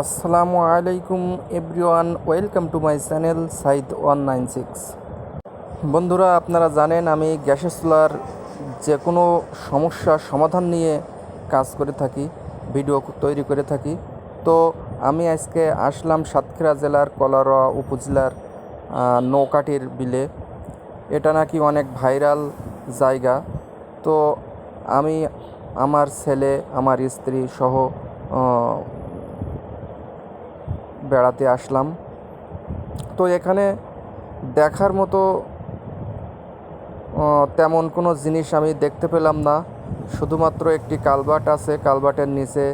আসসালামু আলাইকুম everyone, welcome to my channel Saeed one nine six. বন্ধুরা, আপনারা জানেন আমি গ্যাসের চুলার যে কোনো সমস্যার সমাধান নিয়ে কাজ করে থাকি, ভিডিও তৈরি করে থাকি। তো আমি আজকে আসলাম সাতক্ষীরা জেলার কলারোয়া উপজেলার নৌকাটির বিলে। এটা নাকি অনেক ভাইরাল জায়গা। তো আমি আমার ছেলে, আমার স্ত্রী সহ বেড়াতে আসলাম। তো এখানে দেখার মতো তেমন কোনো জিনিস আমি দেখতে পেলাম না। শুধুমাত্র একটি কালভার্ট আছে কালভার্টের নিচে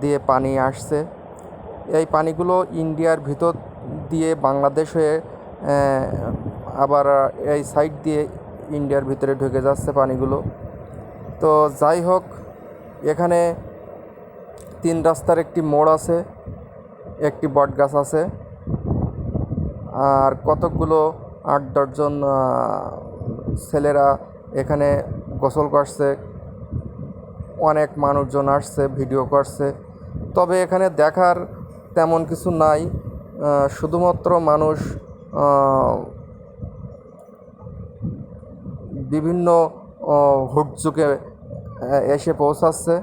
দিয়ে পানি আসছে। এই পানিগুলো ইন্ডিয়ার ভিতর দিয়ে বাংলাদেশ হয়ে আবার এই সাইড দিয়ে ইন্ডিয়ার ভিতরে ঢুকে যাচ্ছে পানিগুলো। তো যাই হোক, এখানে তিন রাস্তার একটি মোড় আছে। একটি বট গাছ আছে। আর কতকগুলো আট দশজন ছেলেরা এখানে গোসল করছে। অনেক মানুষজন আসছে, ভিডিও করছে। তবে এখানে দেখার তেমন কিছু নাই। শুধুমাত্র মানুষ বিভিন্ন হুটযুগে এসে পৌঁছাচ্ছে।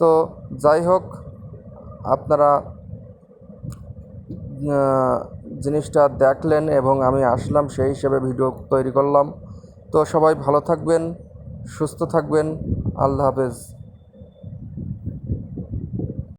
তো যাই হোক, আপনারা জিনিসটা দেখলেন এবং আমি আসলাম, সেই হিসেবে ভিডিও তৈরি করলাম। তো সবাই ভালো থাকবেন, সুস্থ থাকবেন। আল্লাহ হাফেজ।